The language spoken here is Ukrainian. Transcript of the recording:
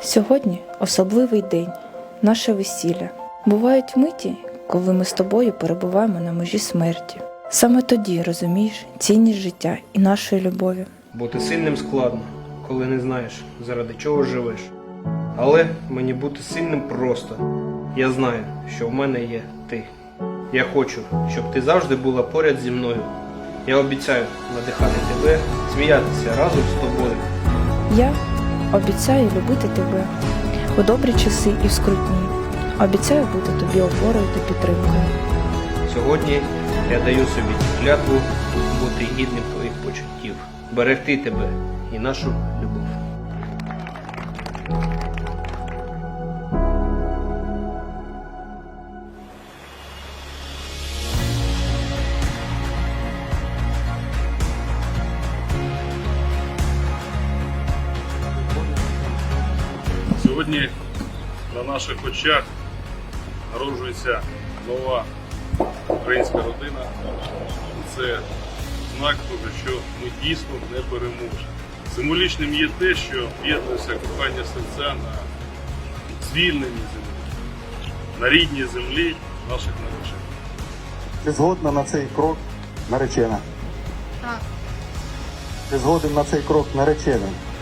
Сьогодні особливий день, наше весілля. Бувають миті, коли ми з тобою перебуваємо на межі смерті. Саме тоді розумієш цінність життя і нашої любові. Бути сильним складно, коли не знаєш, заради чого живеш. Але мені бути сильним просто. Я знаю, що в мене є ти. Я хочу, щоб ти завжди була поряд зі мною. Я обіцяю надихати тебе, сміятися разом з тобою. Я обіцяю любити тебе у добрі часи і в скрутні. Обіцяю бути тобі опорою та підтримкою. Сьогодні я даю собі клятву бути гідним твоїх почуттів, берегти тебе і нашу любов. Сьогодні на наших очах народжується нова українська родина. Це знак того, що ми дійсно не переможемо. Символічним є те, що об'єднується кохання серця на звільненій землі, на рідній землі наших наречених. Ти згодна на цей крок наречена? Так. Ти згоден на цей крок наречений? Так.